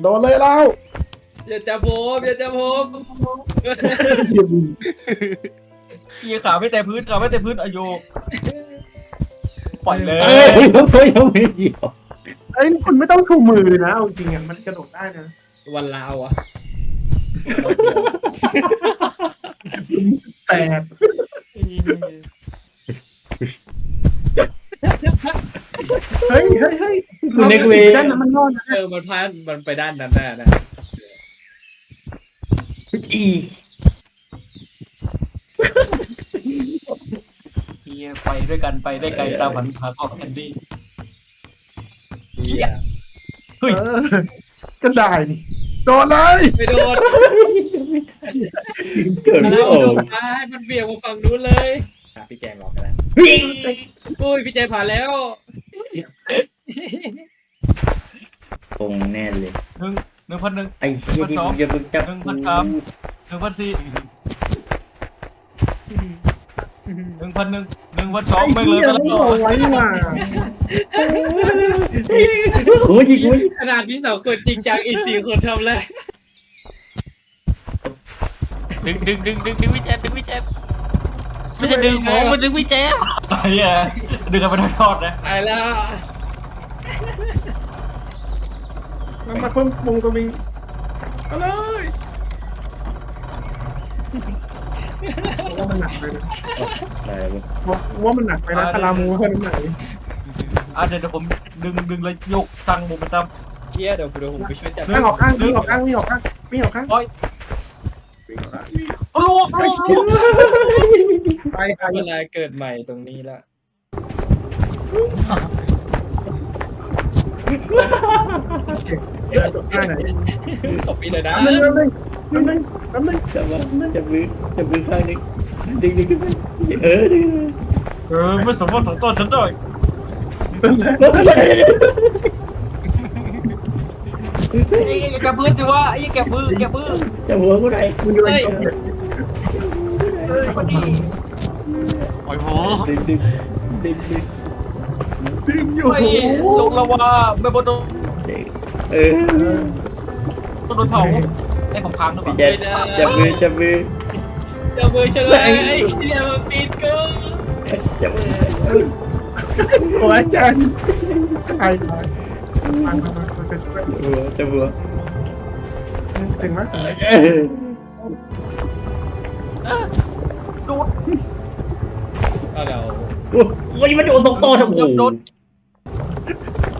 โดนเลยแล้วอย่าจับผมอย่าจับผมเชียขาไม่แต่พื้นขาไม่แต่พื้นอายุปล่อยเลยเอ้ยเขายังไม่เกี่ยวเอ้ยคุณไม่ต้องชูมือนะเอาจริงอะมันกระโดดได้นะวันลาวอะแต่ เฮ้ยเฮ้ยเฮ้ยคุณเน็กเวย์ด้านนั้นมันรอดนะเออมันพลาดมันไปด้านนั้นน่ะนะอีเฮียไปด้วยกันไปได้ไกลตามผันพาของแคนดี้เหี้ยเฮ้ยเออก็ได้นี่โดนเลยไม่โดนเกิดไม่แล้วออกมาให้มันเบี่ยงมาฝั่งนู้นเลยอะพี่แจงรอกันแล้ววิ่งอุ้ยพี่แจงผ่านแล้ว ตรงแน่เลย หนึ่งหนึ่งพันหนึ่ง ไอ้เหี้ยที่มึงจะมึงจับหนึ่งพันสามหนึ่งพันสี่หนึ่งพันหนึ่งหนึ่งพันสองไม่งเลยไปไอ้แล้วเหี้ยไม่เอาไว้นี่หว่าโอ้ยยิงโอ้ยขนาดพี่สองคนจริงจังอีกสี่คนทำเลยดึงดึงดึงดึงดึงวิแจนดึงวิแจนไม่ใช่ดึงผมมันดึงวิแจนไอ้เหี้ยดึงกันไปทอดๆนะไปแล้ว มันมาเพิ่มวงสวิงเอาเลยว่ามันหนักไปนะอะไรวะว่าว่ามันหนักไปนะคารามูเท่านั้นไหนอะเดี๋ยวเดี๋ยวผมดึงดึงแล้วยกสั่งโมเมนตัม เชียร์เดี๋ยวเดี๋ยวผมไปช่วยจับข้างออกข้างวิ่งออกข้างวิ่งออกข้างวิ่งออกข้างร้อยวิ่งออกข้างวิ่งรวบรวบรวบไปไปเวลาเกิดใหม่ตรงนี้ละเดินจบ ข้างไหนขอบพี่เลยนะน้ำหนึ่งน้ำหนึ่งน้ำหนึ่งน้ำหนึ่จับมาจับมือจับมือข้างนึงดึงดึงขึ้นเออดึงเออไม่สมบูรณ์ของต้นฉันด้วยไอ้แกพื้นสิวะไอ้แกพื้นแกพื้นจับหัวกูไหนมึงจะไปพอดีโอ้ยโหดึงดึงดึงดึง ดึงอยู่ไอ้ลงละวาไม่บนโดนเออโดนเผาไอ้ผมค้างหรือเปล่าจับจับมือจับมือจับมือเฉลยเชียร์มาปีนกูจับมือสวยจังใครมามามามาจะช่วยหัวจับหัวถึงไหมดูดเอาเดี๋ยว โอ้ยมันโดนตรงโต๊ะทั้งหมโดดน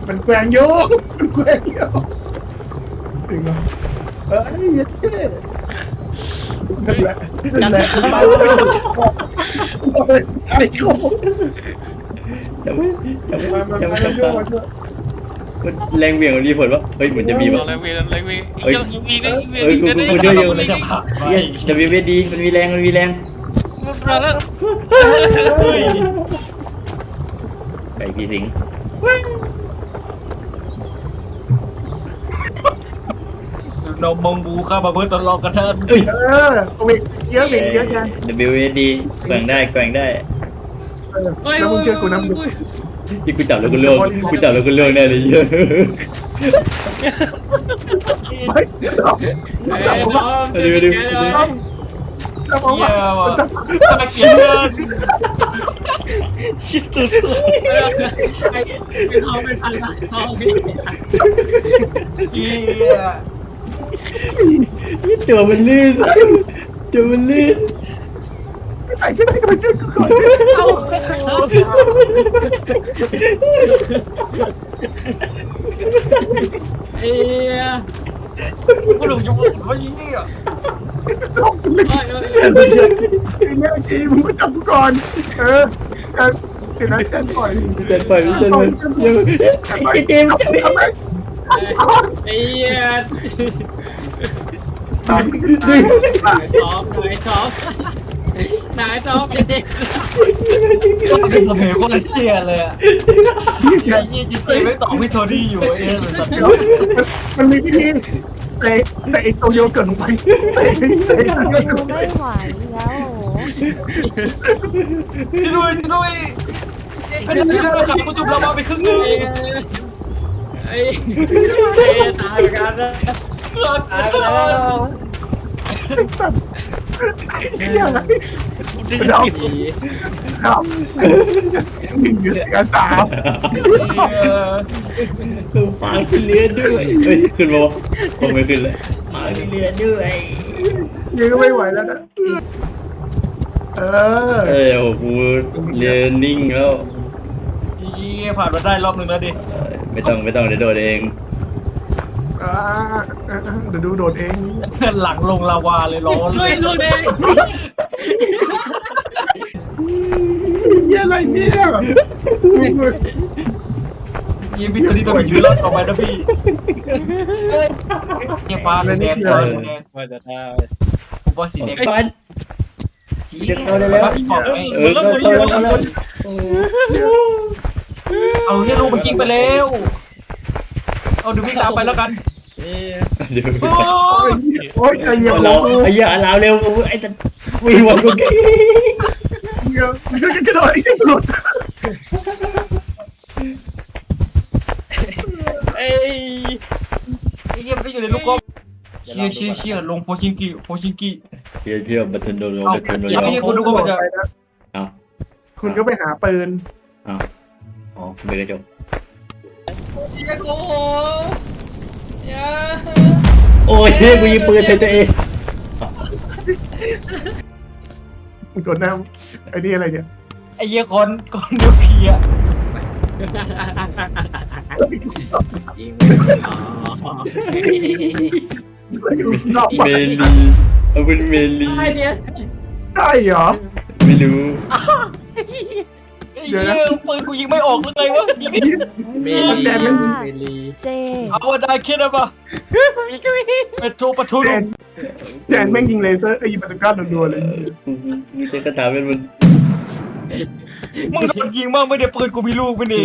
มันแกว่งโยกมันแกว่งโยกถึงแล้วเออนี่ยัดเท่นั่นแหละนั่นแหละไอ้โคจับมือจับมือมามาจับมามือจับช่วยตามาช่วยมันแรงเบี่ยงมันมีผลวะเฮ้ยเหมือนจะมีลป่ะองเลยเวียนเลยเวียนอีกยังอีกนะอีกเวียนเอ้ยอีกกูนะกูอีกเยอะอยู่เลยจะผ่านไปจะมีเวทดีมันมีแรงมันมีแรง มาแล้วเฮ้ยไก่พี่สิงเรามองบูข้ามาเพื่อตลอดกันเทินเอ้ยเออเอาอีกเยอะอีกเยอะจัง WAD แกว่งได้แกว่งได้เออแล้วมึงเชื่อกูนะมึงที่กูจับแล้วกูเลือกกูจับแล้วกูเลือกแน่เลยเยอะไม่เอาจับผมเดี๋ยวเดี๋ยว เยี่ยว่ะตะเกียบเดินชิดสุดเป็นทองเป็นพันละทองพี่เยี่ยตัวมันลื่นตัวมันลื่นไหนก็ได้ก็มาช่วยกูก่อนเอ้ย กูหลุดอยู่ว่าอย่างนี้อะลงเลยแม่จีมึงก็จับกูก่อน เออเดี๋ยวนั้นแจ้งปล่อยจะปล่อยมันจะมันไอ้เจมส์ทำไมไอ้เหี้ยตายนายท็อปนายท็อป นายท็อปเด็กก็เป็นสมัยคนละเที่ยเลยอะไอ้ยี่จริงๆไม่ตอบพี่โทนี่อยู่เองเลยตอนนี้มันมีวิธีเตะเตะตัวโยเกิร์ตลงไปเตะเตะอยู่ไม่ไหวแล้วช่วยด้วยช่วยด้วยเป็นอะไรช่วยด้วยขากูจุบเรามาไปครึ่งนึงไอ้เอ้ยตายเหมือนกันนะเกิดตายไปเกิแล้ดว สัตว์ เหี้ยอะไรดอกดอกหนึ่งอยู่กับสามเออคือปางขึ้นเรือด้วยเฮ้ยขึ้นมาคงไม่ขึ้นเลยปางขึ้นเรือด้วยยังไม่ไหวแล้วนะเออเอ้ยโอ้โหเรือนิ่งแล้วยี่ผ่านมาได้รอบหนึ่งแล้วดิไม่ต้องไม่ต้องเดี๋ยวโดดเอง อ่าเดี๋ยวดูโดดเอง หลังลงลาวาเลยร้อนเลลุยยลุยเองเหี้ยอะไรเนี่ยยี่พี่ตัวนี้ต้องมีชีวิตรอดต่อไปนะพี่เยี่ยฟ้าแดงฟ้าแดงว่าจะได้ผมว่าสีแดงฟันจะเข้าได้แล้วพี่บอกไงเออเข้าแล้วเข้าแล้วเอาเนี่ยลูกมันกิ้งไปแล้ว เอาดูวิ่งตามไปแล้วกันเดี๋ยวโอ้ยโอ้ยใจเย็นเราไอ้เหี้ยเราเร็วไอ้ตันวิ่งวันกูกี้เดี๋ยวกระโดดไอ้ชิ้นหลุดเอ้ยไอ้เหี้ยมันก็อยู่ในลูกกลมเชียร์เชียร์เชียร์ลงโพชิงกิโพชิงกิเที่ยวเที่ยวบัตเทนโดนเอาบัตเทนโดนเอาพี่คุณดูว่ามันจะเอาคุณก็ไปหาปืนเอาอ๋อไม่ได้จบ เฮียโกยาโอ้ยเฮ้ยกูยิงปืนใส่ตัวเองโดนน้ำไอ้นี่อะไรเนี่ยไอ้เหี้ยคนคนนิวเคลียร์ยิงไม่ได้อ๋อนอกเมลีเอาเป็นเมลีไอ้เนี่ย ได้เหรอไม่รู้ ไอ้เหี้ยปืนกูยิงไม่ออกเลยไงวะยิงไม่เมลีเมลีเจเอาว่าได้คิดอะปะเปโทรปะทุแจลุนแจนแม่งยิงเลเซอร์ไอ้ยิงปาตุก้ารัวๆเลยมีแต่กระถางเป็นมันมึงโดนยิงมากไม่ได้ปืนกูมีลูกไม่ดี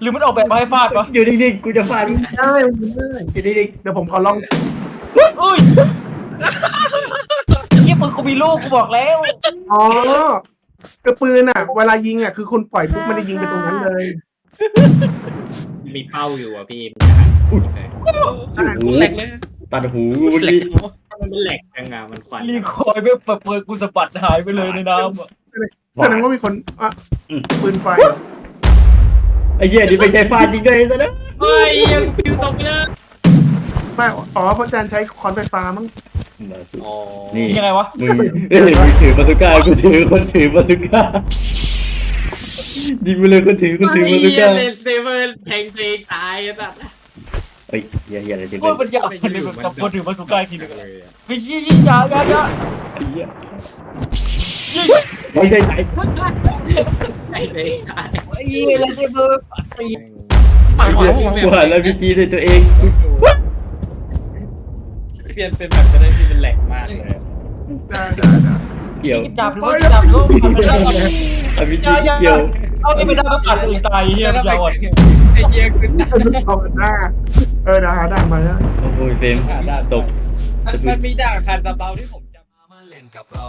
หรือมันออกแบบมาให้ฟาดปะอยู่นิ่งๆกูจะฟาดได้มันได้อยู่นิ่งเดี๋ยวผมขอลองเอ้ยเหี้ยปืนกูมีลูกกูบอกแล้วอ๋อ คือปืนอะ เวลายิงอะคือคุณปล่อยปุ๊บมันจะยิงไปตรงนั้นเลย มีเป้าอยู่อะพี่ๆโอ้โหแหลกเลยตัดหูมันแหลนี่กมันแหลกยังไงมันควันรีคอยไม่เปิดเปิดกูสะบัดหายไปเลยในน้ำอะแสดงว่ามีคนอะปืนไฟเหรอไอ้เหี้ยนี่ไม่ใช่ฟาดจริงด้วยซะนะเฮ้ยยังปิวตกเลยไม่อ๋อเพราะแจนใช้คอนไฟฟ้ามั้ง อ๋อนี่ยังไงวะ มึงเอ้ยมึงถือบาซูก้ากูถือคนถือบาซูก้ายิงไปเลยคนถือคนถือบาซูก้าเลนเซเวอร์แทงเพลงตายสัตว์เฮ้ยเหี้ยเหี้ยอะไรจริงโอ้ยมันยาวเลยแบบจับคนถือมาสุก้าทีนึงเลยเฮ้ยยี่ยี่ยาวยาวยาวไอ้เหี้ยยี่ไม่ใช่ใช่ไอ้เพลงตายไอ้เหี้ยเลเซเบอร์ตีไอ้เหี้ยกูหันแล้วพี่จีใส่ตัวเอง เปลี่ยนเป็นแบบจะได้ที่เป็นแหลกมากเลยได้ได้ได้ เกี่ยวจับหรือว่าจับลูกมันไม่ได้อะพี่จียาวยาวเกี่ยวเอาที่ไม่ได้ก็ปัดตัวเองตายเฮียยาวอะไอ้เหี้ยคือเอาหน้าเออได้ได้มาแล้วโอ้ยเฟรมตก มันมีด่างคันเบาๆที่ผมจำ มาเล่นกับเรา